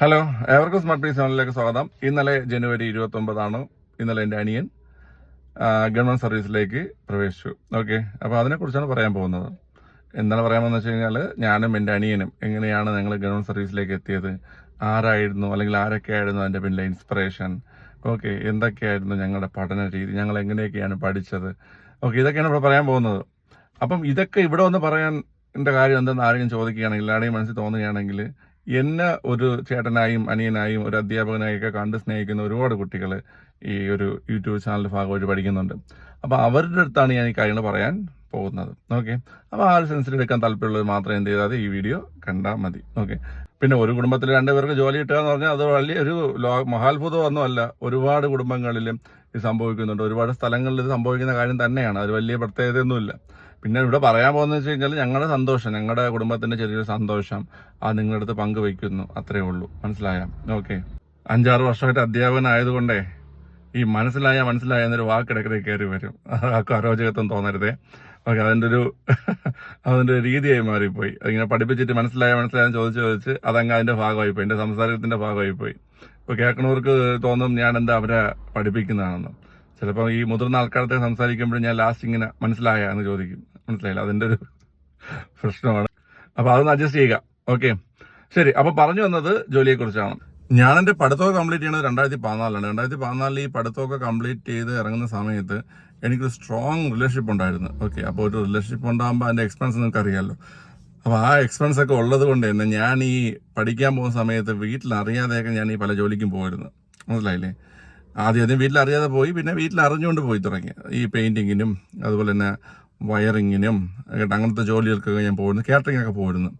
Hello ഏവർക്കും smart piece ചാനലിലേക്ക് സ്വാഗതം. ഇന്നലെ ജനുവരി ഇരുപത്തി ഒമ്പതാണ് ഇന്നലെ എന്റെ അനിയൻ ഗവൺമെന്റ് സർവീസിലേക്ക് പ്രവേശിച്ചു. ഓക്കെ അപ്പോൾ അതിനെക്കുറിച്ചാണ് പറയാൻ പോകുന്നത്. എന്താണ് പറയാമെന്ന് വെച്ച് കഴിഞ്ഞാൽ ഞാനും എന്റെ അനിയനും എങ്ങനെയാണ് ഞങ്ങൾ ഗവൺമെന്റ് സർവീസിലേക്ക് എത്തിയത്? ആരായിരുന്നു അല്ലെങ്കിൽ ആരൊക്കെ ആയിരുന്നു അതിന്റെ പിന്നിലെ ഇൻസ്പിറേഷൻ ഓക്കെ എന്തൊക്കെയായിരുന്നു ഞങ്ങളുടെ പഠന രീതി? ഞങ്ങൾ എങ്ങനെയൊക്കെയാണ് പഠിച്ചത്? ഓക്കെ ഇതൊക്കെയാണ് ഇവിടെ പറയാൻ പോകുന്നത്. അപ്പം ഇതൊക്കെ ഇവിടെ ഒന്ന് പറയാൻ എന്റെ കാര്യം എന്തെന്ന് ആരെങ്കിലും ചോദിക്കുകയാണെങ്കിൽ ആരെയും മനസ്സിൽ തോന്നുകയാണെങ്കിൽ എന്നെ ഒരു ചേട്ടനായും അനിയനായും ഒരു അധ്യാപകനായും ഒക്കെ കണ്ട് സ്നേഹിക്കുന്ന ഒരുപാട് കുട്ടികൾ ഈ ഒരു യൂട്യൂബ് ചാനൽ ഭാഗമായിട്ട് പഠിക്കുന്നുണ്ട്. അപ്പോൾ അവരുടെ അടുത്താണ് ഞാൻ ഈ കാര്യങ്ങൾ പറയാൻ പോകുന്നത്. ഓക്കെ? അപ്പോൾ ആ ഒരു സെൻസിൽ എടുക്കാൻ താല്പര്യമുള്ളത് മാത്രം എന്ത് ചെയ്താൽ ഈ വീഡിയോ കണ്ടാൽ മതി. ഓക്കെ? പിന്നെ ഒരു കുടുംബത്തിൽ രണ്ടുപേർക്ക് ജോലി കിട്ടുക എന്ന് പറഞ്ഞാൽ അത് വലിയൊരു ലോ മഹാത്ഭുതമൊന്നും അല്ല ഒരുപാട് കുടുംബങ്ങളിലും ഇത് സംഭവിക്കുന്നുണ്ട്. ഒരുപാട് സ്ഥലങ്ങളിൽ ഇത് സംഭവിക്കുന്ന കാര്യം തന്നെയാണ്. അത് വലിയ പ്രത്യേകതയൊന്നുമില്ല. പിന്നെ ഇവിടെ പറയാൻ പോകുന്നത് വെച്ച് കഴിഞ്ഞാൽ ഞങ്ങളുടെ സന്തോഷം ഞങ്ങളുടെ കുടുംബത്തിന്റെ ചെറിയൊരു സന്തോഷം ആ നിങ്ങളുടെ അടുത്ത് പങ്കുവയ്ക്കുന്നു. അത്രേ ഉള്ളൂ. മനസ്സിലായ? ഓക്കെ. അഞ്ചാറ് വർഷമായിട്ട് അധ്യാപകനായതുകൊണ്ടേ ഈ മനസ്സിലായ മനസ്സിലായ എന്നൊരു വാക്കിടക്കിടെ കയറി വരും. ആർക്കും അരോചകത്വം തോന്നരുതേ. ഓക്കെ അതിന്റെ ഒരു അതിന്റെ രീതിയായി മാറിപ്പോയി. അതിങ്ങനെ പഠിപ്പിച്ചിട്ട് മനസ്സിലായ മനസ്സിലായെന്ന് ചോദിച്ച് ചോദിച്ച് അതങ്ങ് അതിന്റെ ഭാഗമായി പോയി. എന്റെ സംസാരത്തിന്റെ ഭാഗമായി പോയി. ഇപ്പോൾ കേൾക്കുന്നവർക്ക് തോന്നും ഞാൻ എന്താ അവരെ പഠിപ്പിക്കുന്നതാണെന്ന്. ചിലപ്പോൾ ഈ മുതിർന്ന ആൾക്കാരത്തെ സംസാരിക്കുമ്പോൾ ഞാൻ ലാസ്റ്റ് ഇങ്ങനെ മനസ്സിലായ എന്ന് ചോദിക്കും. മനസ്സിലായില്ല. അതിന്റെ ഒരു പ്രശ്നമാണ്. അപ്പോൾ അതൊന്ന് അഡ്ജസ്റ്റ് ചെയ്യുക. ഓക്കെ ശരി. അപ്പോൾ പറഞ്ഞു വന്നത് ജോലിയെക്കുറിച്ചാണ്. ഞാൻ എന്റെ പഠിത്തമൊക്കെ കംപ്ലീറ്റ് ചെയ്യുന്നത് രണ്ടായിരത്തി പതിനാലാണ് രണ്ടായിരത്തി പതിനാലിൽ ഈ പഠിത്തമൊക്കെ കംപ്ലീറ്റ് ചെയ്ത് ഇറങ്ങുന്ന സമയത്ത് എനിക്കൊരു സ്ട്രോങ് റിലേഷൻഷിപ്പ് ഉണ്ടായിരുന്നു. ഓക്കെ അപ്പോൾ ഒരു റിലേഷൻഷിപ്പ് ഉണ്ടാകുമ്പോൾ അതിന്റെ എക്സ്പെൻസ് നിങ്ങൾക്ക് അറിയാമല്ലോ അപ്പോൾ ആ എക്സ്പെൻസ് ഒക്കെ ഉള്ളത് കൊണ്ട് തന്നെ ഞാൻ ഈ പഠിക്കാൻ പോകുന്ന സമയത്ത് വീട്ടിൽ അറിയാതെയൊക്കെ ഞാൻ ഈ പല ജോലിക്കും പോയിരുന്നു. മനസ്സിലായില്ലേ? ആദ്യം ആദ്യം വീട്ടിൽ അറിയാതെ പോയി പിന്നെ വീട്ടിൽ അറിഞ്ഞുകൊണ്ട് പോയി തുടങ്ങി. ഈ പെയിന്റിങ്ങിനും അതുപോലെ തന്നെ വയറിങ്ങിനും കേട്ടോ അങ്ങനത്തെ ജോലികൾക്കൊക്കെ ഞാൻ പോകുന്നു. കാറ്ററിംഗൊക്കെ പോയിരുന്നു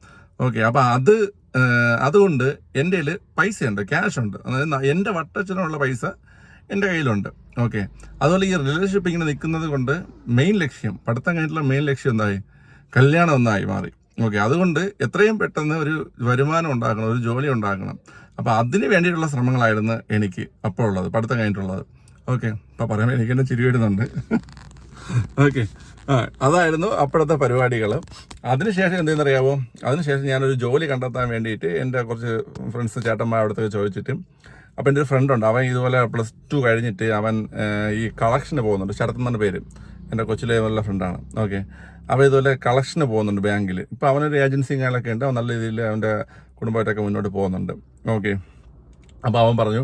ഓക്കെ അപ്പോൾ അത് അതുകൊണ്ട് എന്റെ കയ്യിൽ പൈസയുണ്ട്. ക്യാഷ് ഉണ്ട്. അതായത് എന്റെ വട്ടച്ചനുള്ള പൈസ എന്റെ കയ്യിലുണ്ട്. ഓക്കെ അതുപോലെ ഈ റിലേഷൻഷിപ്പ് ഇങ്ങനെ നിൽക്കുന്നത് കൊണ്ട് മെയിൻ ലക്ഷ്യം പഠിത്തം കഴിഞ്ഞിട്ടുള്ള മെയിൻ ലക്ഷ്യം എന്തായി? കല്യാണം ഒന്നായി മാറി. ഓക്കെ അതുകൊണ്ട് എത്രയും പെട്ടെന്ന് ഒരു വരുമാനം ഉണ്ടാക്കണം ഒരു ജോലി ഉണ്ടാക്കണം അപ്പോൾ അതിന് വേണ്ടിയിട്ടുള്ള ശ്രമങ്ങളായിരുന്നു എനിക്ക് അപ്പോൾ ഉള്ളത് പഠിത്തം കഴിഞ്ഞിട്ടുള്ളത്. ഓക്കെ അപ്പോൾ പറയുമ്പോൾ എനിക്ക് തന്നെ ചിരി വരുന്നുണ്ട്. ഓക്കെ ആ അതായിരുന്നു അപ്പോഴത്തെ പരിപാടികൾ. അതിനുശേഷം എന്തെന്നറിയാമോ അതിനുശേഷം ഞാനൊരു ജോലി കണ്ടെത്താൻ വേണ്ടിയിട്ട് എന്റെ കുറച്ച് ഫ്രണ്ട്സ് ചേട്ടന്മാർ അവിടുത്തെ ചോദിച്ചിട്ട് അപ്പോൾ എന്റെ ഒരു ഫ്രണ്ടുണ്ട് അവൻ ഇതുപോലെ പ്ലസ് ടു കഴിഞ്ഞിട്ട് അവൻ ഈ കളക്ഷന് പോകുന്നുണ്ട്. ശരത്ത് എന്നാണ് പേര്. എന്റെ കൊച്ചിലെ നല്ല ഫ്രണ്ടാണ് ഓക്കെ അവൻ ഇതുപോലെ കളക്ഷന് പോകുന്നുണ്ട് ബാങ്കിൽ ഇപ്പോൾ അവനൊരു ഏജൻസിയും കാര്യങ്ങളൊക്കെ ഉണ്ട്. അവൻ നല്ല രീതിയിൽ അവന്റെ കുടുംബമായിട്ടൊക്കെ മുന്നോട്ട് പോകുന്നുണ്ട്. ഓക്കെ അപ്പോൾ അവൻ പറഞ്ഞു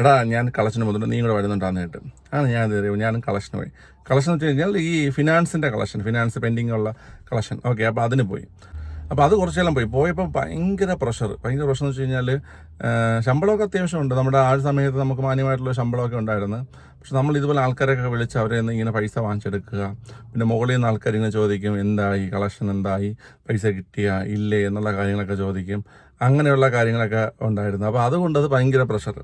എടാ ഞാൻ കളക്ഷന് പോകുന്നുണ്ട്. നീ കൂടെ വരുന്നുണ്ടാന്ന് കേട്ട്. ആണ് ഞാൻ അറിയാം ഞാനും കളക്ഷന് പോയി. കളക്ഷൻ വെച്ച് കഴിഞ്ഞാൽ ഈ ഫിനാൻസിന്റെ കളക്ഷൻ ഫിനാൻസ് പെൻഡിങ് ഉള്ള കളക്ഷൻ ഓക്കെ അപ്പോൾ അതിന് പോയി. അപ്പോൾ അത് കുറച്ചെല്ലാം പോയി. പോയപ്പോൾ ഭയങ്കര പ്രഷർ ഭയങ്കര പ്രഷർ എന്ന് വെച്ച് കഴിഞ്ഞാൽ ശമ്പളമൊക്കെ അത്യാവശ്യമുണ്ട് നമ്മുടെ ആ ഒരു സമയത്ത് നമുക്ക് മാന്യമായിട്ടുള്ള ശമ്പളമൊക്കെ ഉണ്ടായിരുന്നു. പക്ഷെ നമ്മൾ ഇതുപോലെ ആൾക്കാരൊക്കെ വിളിച്ച് അവരെ നിന്ന് ഇങ്ങനെ പൈസ വാങ്ങിച്ചെടുക്കുക. പിന്നെ മുകളിൽ നിന്ന് ആൾക്കാർ ഇങ്ങനെ ചോദിക്കും എന്തായി? കളക്ഷൻ എന്തായി? പൈസ കിട്ടിയ? ഇല്ലേ? എന്നുള്ള കാര്യങ്ങളൊക്കെ ചോദിക്കും. അങ്ങനെയുള്ള കാര്യങ്ങളൊക്കെ ഉണ്ടായിരുന്നു. അപ്പോൾ അതുകൊണ്ട് അത് ഭയങ്കര പ്രഷർ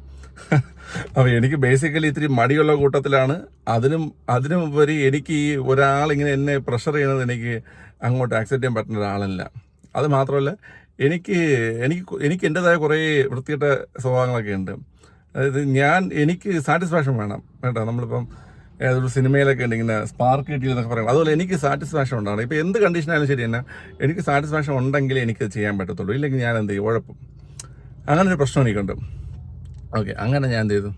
അപ്പോൾ എനിക്ക് ബേസിക്കലി ഇത്തിരി മടിയുള്ള കൂട്ടത്തിലാണ്. അതിനും അതിനും ഉപരി എനിക്ക് ഈ ഒരാളിങ്ങനെ എന്നെ പ്രഷർ ചെയ്യുന്നത് എനിക്ക് അങ്ങോട്ട് ആക്സെപ്റ്റ് ചെയ്യാൻ പറ്റുന്ന ഒരാളല്ല. അത് മാത്രമല്ല എനിക്ക് എനിക്ക് എനിക്ക് എന്റെതായ കുറേ വൃത്തികെട്ട സ്വഭാവങ്ങളൊക്കെ ഉണ്ട്. അതായത് ഞാൻ എനിക്ക് സാറ്റിസ്ഫാക്ഷൻ വേണം. കേട്ടോ നമ്മളിപ്പം ഏതൊരു സിനിമയിലൊക്കെ ഉണ്ട് ഇങ്ങനെ സ്പാർക്ക് കിട്ടിയെന്നൊക്കെ പറയും അതുപോലെ എനിക്ക് സാറ്റിസ്ഫാക്ഷൻ ഉണ്ടാണ് ഇപ്പോൾ എന്ത് കണ്ടീഷനായാലും ശരി തന്നെ എനിക്ക് സാറ്റിസ്ഫാക്ഷൻ ഉണ്ടെങ്കിൽ എനിക്ക് ചെയ്യാൻ പറ്റത്തുള്ളൂ. ഇല്ലെങ്കിൽ ഞാൻ എന്ത് ചെയ്യും? ഉഴപ്പും. അങ്ങനെ ഒരു പ്രശ്നം എനിക്കുണ്ട്. ഓക്കെ അങ്ങനെ ഞാൻ എന്ത് ചെയ്തു?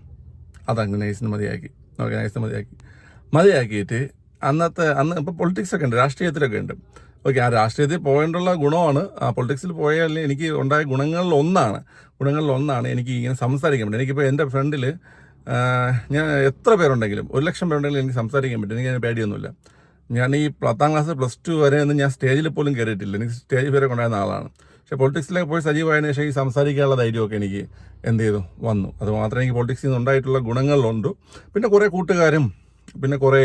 അതങ്ങ് നൈസിന് മതിയാക്കി. ഓക്കെ നൈസിന് മതിയാക്കി. മതിയാക്കിയിട്ട് അന്നത്തെ അന്ന് ഇപ്പോൾ പൊളിറ്റിക്സ് ഒക്കെ ഉണ്ട് രാഷ്ട്രീയത്തിലൊക്കെ ഉണ്ട്. ഓക്കെ ആ രാഷ്ട്രീയത്തിൽ പോകേണ്ടുള്ള ഗുണമാണ് ആ പൊളിറ്റിക്സിൽ പോയാൽ എനിക്ക് ഉണ്ടായ ഗുണങ്ങളിൽ ഒന്നാണ്. ഗുണങ്ങളിൽ ഒന്നാണ് എനിക്ക് ഇങ്ങനെ സംസാരിക്കാൻ പറ്റും എനിക്കിപ്പോൾ എന്റെ ഫ്രണ്ടിൽ ഞാൻ എത്ര പേരുണ്ടെങ്കിലും ഒരു ലക്ഷം പേരുണ്ടെങ്കിലും എനിക്ക് സംസാരിക്കാൻ പറ്റും. എനിക്ക് പേടിയൊന്നുമില്ല. ഞാൻ ഈ പത്താം ക്ലാസ് പ്ലസ് ടു വരെ ഒന്നും ഞാൻ സ്റ്റേജിൽ പോലും കയറിയിട്ടില്ല. എനിക്ക് സ്റ്റേജ് വരെ കൊണ്ടുവരുന്ന ആളാണ് പക്ഷേ പൊളിറ്റിക്സിലേക്ക് പോയി സജീവമായതിനു ശേഷം ഈ സംസാരിക്കാനുള്ള ധൈര്യമൊക്കെ എനിക്ക് എന്ത് ചെയ്തു? വന്നു. അത് മാത്രമേ എനിക്ക് പൊളിറ്റിക്സിൽ നിന്ന് ഉണ്ടായിട്ടുള്ള ഗുണങ്ങളുണ്ട് പിന്നെ കുറേ കൂട്ടുകാരും പിന്നെ കുറേ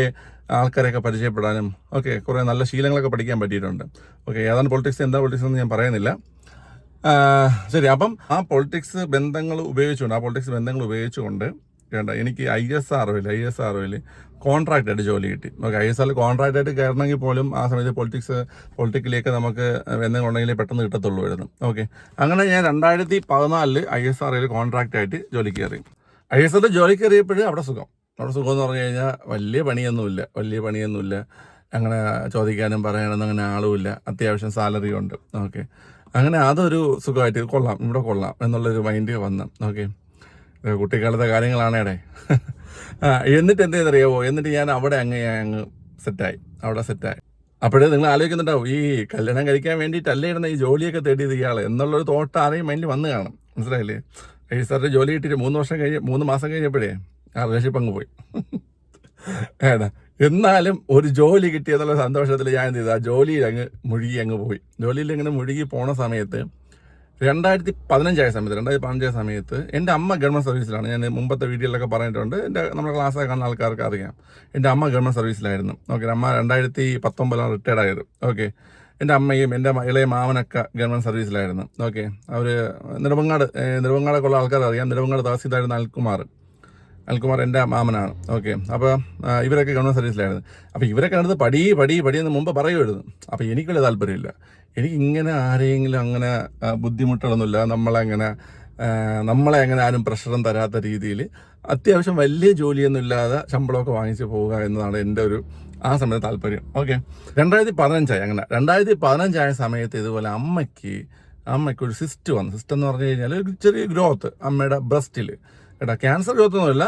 ആൾക്കാരെയൊക്കെ പരിചയപ്പെടാനും ഓക്കെ കുറേ നല്ല ശീലങ്ങളൊക്കെ പഠിക്കാൻ പറ്റിയിട്ടുണ്ട്. ഓക്കെ ഏതാണ് പൊളിറ്റിക്സ് എന്താ പൊളിറ്റിക്സ് എന്ന് ഞാൻ പറയുന്നില്ല. ശരി അപ്പം ആ പൊളിറ്റിക്സ് ബന്ധങ്ങൾ ഉപയോഗിച്ചുകൊണ്ട് ആ പൊളിറ്റിക്സ് ബന്ധങ്ങൾ ഉപയോഗിച്ചുകൊണ്ട് വേണ്ട എനിക്ക് ഐ എസ് ആർ ഒയിൽ ഐ എസ് ആർ ഒയിൽ കോൺട്രാക്റ്റായിട്ട് ജോലി കിട്ടി. നമുക്ക് ഐ എസ് ആറിൽ കോൺട്രാക്റ്റായിട്ട് കയറണമെങ്കിൽ പോലും ആ സമയത്ത് പൊളിറ്റിക്സ് പൊളിറ്റിക്കലേക്ക് നമുക്ക് എന്തെങ്കിലും ഉണ്ടെങ്കിൽ പെട്ടെന്ന് കിട്ടത്തുള്ളൂ വരുന്നു ഓക്കെ അങ്ങനെ ഞാൻ രണ്ടായിരത്തി പതിനാലിൽ ഐ എസ് ആർ ഒയിൽ കോൺട്രാക്റ്റ് ആയിട്ട് ജോലി കയറി. ഐ എസ് ആറിൽ ജോലി കയറിയപ്പോഴും അവിടെ സുഖം. അവിടെ സുഖം എന്ന് പറഞ്ഞു കഴിഞ്ഞാൽ വലിയ പണിയൊന്നുമില്ല. വലിയ പണിയൊന്നുമില്ല. അങ്ങനെ ചോദിക്കാനും പറയാനൊന്നും അങ്ങനെ ആളുമില്ല. അത്യാവശ്യം സാലറി ഉണ്ട്. ഓക്കെ അങ്ങനെ അതൊരു സുഖമായിട്ട് കൊള്ളാം. ഇവിടെ കൊള്ളാം. എന്നുള്ളൊരു മൈൻഡ് വന്നു. ഓക്കെ കുട്ടിക്കാലത്തെ കാര്യങ്ങളാണ് ആ, എന്നിട്ട് എന്ത് ചെയ്തറിയാവോ? എന്നിട്ട് ഞാൻ അവിടെ അങ്ങ് അങ്ങ് സെറ്റായി. അവിടെ സെറ്റായി. അപ്പോഴേ നിങ്ങൾ ആലോചിക്കുന്നുണ്ടാവും ഈ കല്യാണം കഴിക്കാൻ വേണ്ടിയിട്ടല്ലേ ഇടുന്ന ഈ ജോലിയൊക്കെ തേടിയത് ഇയാൾ എന്നുള്ളൊരു തോട്ട് ആരെയും മൈൻഡിൽ വന്ന് കാണും. മനസ്സിലായില്ലേ? രജിസ്റ്ററിന്റെ ജോലി കിട്ടിയിട്ട് മൂന്ന് വർഷം കഴിഞ്ഞ് മൂന്ന് മാസം കഴിഞ്ഞപ്പോഴേ ആ റിലേഷൻഷിപ്പ് അങ്ങ് പോയി. ഏടാ എന്നാലും ഒരു ജോലി കിട്ടിയെന്നുള്ള സന്തോഷത്തിൽ ഞാൻ എന്ത് ചെയ്തു? ആ ജോലിയിൽ അങ്ങ് മുഴുകി അങ്ങ് പോയി. ജോലിയിൽ ഇങ്ങനെ മുഴുകി പോണ സമയത്ത് രണ്ടായിരത്തി പതിനഞ്ചായ സമയത്ത് രണ്ടായിരത്തി പതിനഞ്ചായ സമയത്ത് എന്റെ അമ്മ ഗവൺമെന്റ് സർവീസിലാണ്. ഞാൻ മുമ്പത്തെ വീഡിയോയിലൊക്കെ പറഞ്ഞിട്ടുണ്ട്. എന്റെ നമ്മുടെ ക്ലാസ്സൊക്കെ കാണുന്ന ആൾക്കാർക്ക് അറിയാം. എന്റെ അമ്മ ഗവൺമെന്റ് സർവീസിലായിരുന്നു. ഓക്കെ അമ്മ രണ്ടായിരത്തി പത്തൊമ്പതിലാണ് റിട്ടയർഡ് ആയത് ഓക്കെ എന്റെ അമ്മയും എന്റെ ഇളയ മാമനൊക്കെ ഗവൺമെന്റ് സർവീസിലായിരുന്നു. ഓക്കെ അവർ നെടുമങ്ങാട് നെടുമങ്ങാടൊക്കെ ഉള്ള ആൾക്കാർ അറിയാം നെടുമങ്ങാട് തഹസീൽദായിരുന്ന അൽകുമാർ അൽകുമാർ എന്റെ മാമനാണ്. ഓക്കെ. അപ്പോൾ ഇവരൊക്കെ ഗവൺമെന്റ് സർവീസിലായിരുന്നു. അപ്പോൾ ഇവരൊക്കെ അടുത്ത് പടി പടി പടി എന്ന് മുമ്പ് പറയുമായിരുന്നു. അപ്പോൾ എനിക്ക് വലിയ താല്പര്യമില്ല. എനിക്ക് ഇങ്ങനെ ആരെങ്കിലും അങ്ങനെ ബുദ്ധിമുട്ടുകളൊന്നുമില്ല. നമ്മളങ്ങനെ നമ്മളെ അങ്ങനെ ആരും പ്രഷറും തരാത്ത രീതിയിൽ അത്യാവശ്യം വലിയ ജോലിയൊന്നും ഇല്ലാതെ ശമ്പളമൊക്കെ വാങ്ങിച്ച് പോവുക എന്നതാണ് എന്റെ ഒരു ആ സമയത്ത് താല്പര്യം. ഓക്കെ. രണ്ടായിരത്തി പതിനഞ്ചായി അങ്ങനെ. രണ്ടായിരത്തി പതിനഞ്ചായ സമയത്ത് ഇതുപോലെ അമ്മയ്ക്ക് അമ്മയ്ക്ക് ഒരു സിസ്റ്റ് വന്നു. സിസ്റ്റം എന്ന് പറഞ്ഞു കഴിഞ്ഞാൽ ഒരു ചെറിയ ഗ്രോത്ത്. അമ്മയുടെ ബ്രസ്റ്റിൽ കേട്ടോ ക്യാൻസർ ഗ്രോത്ത് ഒന്നുമില്ല